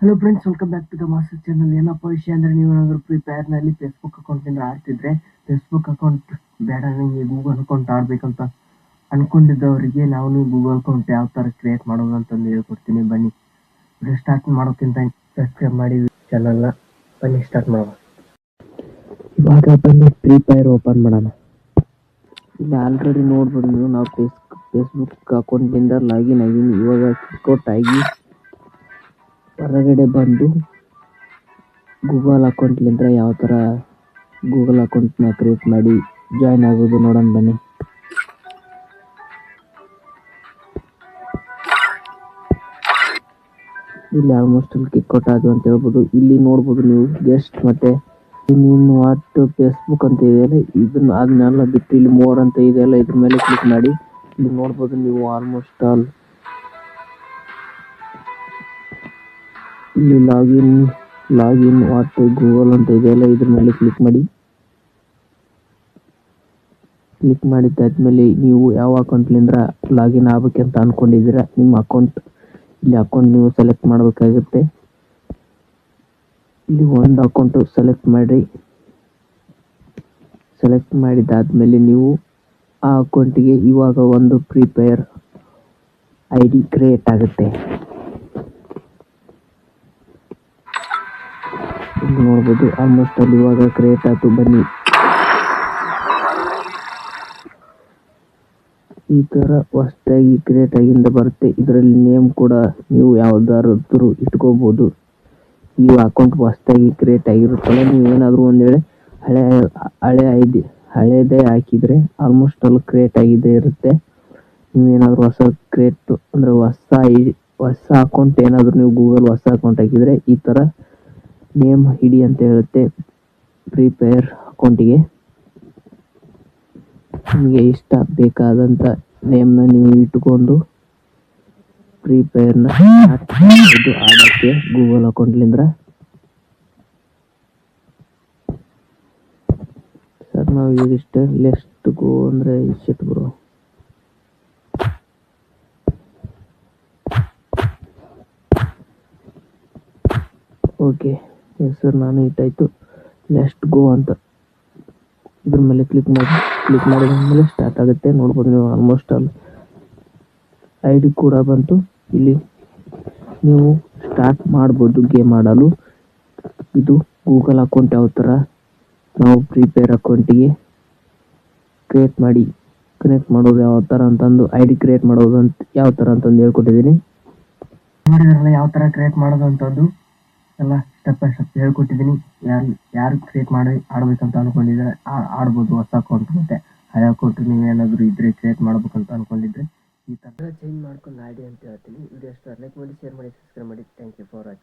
Hello friends welcome back to the master channel ಏನಪ್ಪ ವಿಷಯ ಅಂದರೆ ನೀವು ಏನಾದರೂ ಫ್ರೀ ಫೈರ್ನಲ್ಲಿ ಫೇಸ್ಬುಕ್ ಅಕೌಂಟಿಂದ ಆಡ್ತಿದ್ರೆ ಫೇಸ್ಬುಕ್ ಅಕೌಂಟ್ ಬೇಡ ನನಗೆ ಗೂಗಲ್ ಅಕೌಂಟ್ ಆಡಬೇಕಂತ ಅನ್ಕೊಂಡಿದ್ದವರಿಗೆ ನಾವು ಗೂಗಲ್ ಅಕೌಂಟ್ ಯಾವ ತರ ಕ್ರಿಯೇಟ್ ಮಾಡೋದು ಅಂತಂದು ಹೇಳ್ಕೊಡ್ತೀನಿ. ಬನ್ನಿ. ವಿಡಿಯೋ ಸ್ಟಾರ್ಟ್ ಮಾಡೋಕ್ಕಿಂತ ಸಬ್ಸ್ಕ್ರೈಬ್ ಮಾಡಿ ಚಾನಲ್ನ ಬನ್ನಿ ಸ್ಟಾರ್ಟ್ ಮಾಡೋಣ. ಇವಾಗ ಬನ್ನಿ ಫ್ರೀ ಫೈರ್ ಓಪನ್ ಮಾಡೋಣ. ಇಲ್ಲಿ ಆಲ್ರೆಡಿ ನೋಡ್ಬೋದು ನೀವು ಫೇಸ್ ಫೇಸ್ಬುಕ್ ಅಕೌಂಟಿಂದ ಲಾಗಿನ್ ಆಗಿ ಇವಾಗ ಕಿಕ್ಔಟ್ ಆಗಿ ಹೊರಗಡೆ ಬಂದು ಗೂಗಲ್ ಅಕೌಂಟ್ ಅಕೌಂಟ್ಲಿಂದ ಯಾವ ತರ ಗೂಗಲ್ ಅಕೌಂಟ್ನ ಕ್ರಿಯೇಟ್ ಮಾಡಿ ಜಾಯಿನ್ ಆಗೋದು ನೋಡೋಣ ಬನ್ನಿ. ಇಲ್ಲಿ ಆಲ್ಮೋಸ್ಟ್ ಅಲ್ಲಿ ಕಿಕ್ಔಟ್ ಆದ್ವು ಅಂತ ಹೇಳ್ಬೋದು. ಇಲ್ಲಿ ನೋಡ್ಬೋದು ನೀವು ಗೆಸ್ಟ್ ಮತ್ತೆ ಇನ್ನು ವಾಟ್ ಫೇಸ್ಬುಕ್ ಅಂತ ಇದೆಯಲ್ಲ ಇದನ್ನ ಅದನ್ನೆಲ್ಲ ಬಿಟ್ಟು ಇಲ್ಲಿ ಮೋರ್ ಅಂತ ಇದೆಯಲ್ಲ ಇದ್ರ ಮೇಲೆ ಕ್ಲಿಕ್ ಮಾಡಿ ಇಲ್ಲಿ ನೋಡ್ಬೋದು ನೀವು ಆಲ್ಮೋಸ್ಟ್ ಆಲ್ ಇಲ್ಲಿ ಲಾಗಿನ್ ಲಾಗಿನ್ ವಾಟ್ ಗೂಗಲ್ ಅಂತ ಇದೆಯಲ್ಲ ಇದ್ರ ಮೇಲೆ ಕ್ಲಿಕ್ ಮಾಡಿ. ಕ್ಲಿಕ್ ಮಾಡಿದ್ದಾದ್ಮೇಲೆ ನೀವು ಯಾವ ಅಕೌಂಟ್ಲಿಂದ ಲಾಗಿನ್ ಆಗ್ಬೇಕಂತ ಅನ್ಕೊಂಡಿದ್ದೀರಾ, ನಿಮ್ಮ ಅಕೌಂಟ್ ಇಲ್ಲಿ ಅಕೌಂಟ್ ನೀವು ಸೆಲೆಕ್ಟ್ ಮಾಡಬೇಕಾಗುತ್ತೆ. ಇಲ್ಲಿ ಒಂದು ಅಕೌಂಟ್ ಸೆಲೆಕ್ಟ್ ಮಾಡಿ ಸೆಲೆಕ್ಟ್ ಮಾಡಿದಾದ್ಮೇಲೆ ನೀವು ಆ ಅಕೌಂಟಿಗೆ ಇವಾಗ ಒಂದು ಪ್ರಿಪೇರ್ ಐ ಡಿ ಕ್ರಿಯೇಟ್ ಆಗುತ್ತೆ. ಇಲ್ಲಿ ನೋಡ್ಬೋದು. ಆಲ್ಮೋಸ್ಟ್ ಅಲ್ಲಿ ಇವಾಗ ಕ್ರಿಯೇಟ್ ಆಯ್ತು, ಬನ್ನಿ. ಈ ತರ ಹೊಸದಾಗಿ ಕ್ರಿಯೇಟ್ ಆಗಿಂದ ಬರುತ್ತೆ. ಇದರಲ್ಲಿ ನೇಮ್ ಕೂಡ ನೀವು ಯಾವ್ದಾದ್ರು ಇಟ್ಕೋಬೋದು. ಈ ಅಕೌಂಟ್ ಹೊಸದಾಗಿ ಕ್ರಿಯೇಟ್ ಆಗಿರುತ್ತಲ್ಲ, ನೀವು ಏನಾದ್ರು ಒಂದ್ ವೇಳೆ ಹಳೆ ಹಳೆ ಐದು ಹಳೆದೇ ಹಾಕಿದ್ರೆ ಆಲ್ಮೋಸ್ಟ್ ಅಲ್ಲಿ ಕ್ರಿಯೇಟ್ ಆಗಿದೆ ಇರುತ್ತೆ. ನೀವು ಏನಾದ್ರು ಹೊಸ ಕ್ರಿಯೇಟ್ ಅಂದ್ರೆ ಹೊಸ ಹೊಸ ಅಕೌಂಟ್ ಏನಾದ್ರು ನೀವು ಗೂಗಲ್ ಹೊಸ ಅಕೌಂಟ್ ಹಾಕಿದ್ರೆ ಈ ತರ ನೇಮ್ ಐಡಿ ಅಂತ ಹೇಳುತ್ತೆ. ಫೈರ್ ಅಕೌಂಟಿಗೆ. ನಿಮಗೆ ಇಷ್ಟ ಬೇಕಾದಂಥ ನೇಮ್ನ ನೀವು ಇಟ್ಟುಕೊಂಡು ಫ್ರೀ ಫೈರ್ನ ಇದು ಆಡೋಕ್ಕೆ ಗೂಗಲ್ ಅಕೌಂಟ್ಲಿಂದ. ಸರ್, ನಾವು ಈಗ ಇಷ್ಟ ಲೆಸ್ಟ್ ಗೋ ಅಂದರೆ ಇಷ್ಟ ಬರೋ ಓಕೆ ಎಸ್ ಸರ್, ನಾನು ಇಟ್ಟಾಯ್ತು ಲೆಸ್ಟ್ ಗೋ ಅಂತ. ಇದ್ರ ಮೇಲೆ ಕ್ಲಿಕ್ ಮಾಡಿ ಕ್ಲಿಕ್ ಮಾಡಿದ ಮೇಲೆ ಸ್ಟಾರ್ಟ್ ಆಗುತ್ತೆ. ನೋಡ್ಬೋದು ನೀವು ಆಲ್ಮೋಸ್ಟ್ ಆಲ್ ಐ ಡಿ ಕೂಡ ಬಂತು. ಇಲ್ಲಿ ನೀವು ಸ್ಟಾರ್ಟ್ ಮಾಡ್ಬೋದು ಗೇಮ್ ಆಡಲು. ಇದು ಗೂಗಲ್ ಅಕೌಂಟ್ ಯಾವ ಥರ? ನಾವು ಪ್ರಿಪೇರ್ ಅಕೌಂಟಿಗೆ ಕ್ರಿಯೇಟ್ ಮಾಡಿ ಕನೆಕ್ಟ್ ಮಾಡೋದು ಯಾವ ಥರ ಅಂತಂದು ಐ ಡಿ ಕ್ರಿಯೇಟ್ ಮಾಡೋದು ಅಂತ, ಯಾವ ಥರ ಅಂತಂದು ಹೇಳ್ಕೊಟ್ಟಿದ್ದೀನಿ. ಯಾವ ಥರ ಕ್ರಿಯೇಟ್ ಮಾಡೋದು ಅಂತಂದು ಎಲ್ಲ ಸ್ಟೆಪ್ ಹೇಳ್ಕೊಟ್ಟಿದ್ದೀನಿ. ಯಾರು ಯಾರು ಕ್ರಿಯೇಟ್ ಮಾಡಿ, ಆಡ್ಬೇಕಂತ ಅನ್ಕೊಂಡಿದ್ರೆ ಆಡ್ಬೋದು ಹೊಸ ಅಕೌಂಟ್ ಮತ್ತೆ ಹಳೆ ಅಕೌಂಟ್ ನೀವೇನಾದರೂ ಇದ್ರೆ ಕ್ರಿಯೇಟ್ ಮಾಡ್ಬೇಕಂತ ಅನ್ಕೊಂಡಿದ್ರೆ ಈ ಥರ ಚೇಂಜ್ ಮಾಡ್ಕೊಂಡು ಆಡಿ ಅಂತ ಹೇಳ್ತೀನಿ. ವಿಡಿಯೋ ಇಷ್ಟ ಲೈಕ್ ಮಾಡಿ ಶೇರ್ ಮಾಡಿ ಸಬ್ಸ್ಕ್ರೈಬ್ ಮಾಡಿ. Thank you for watching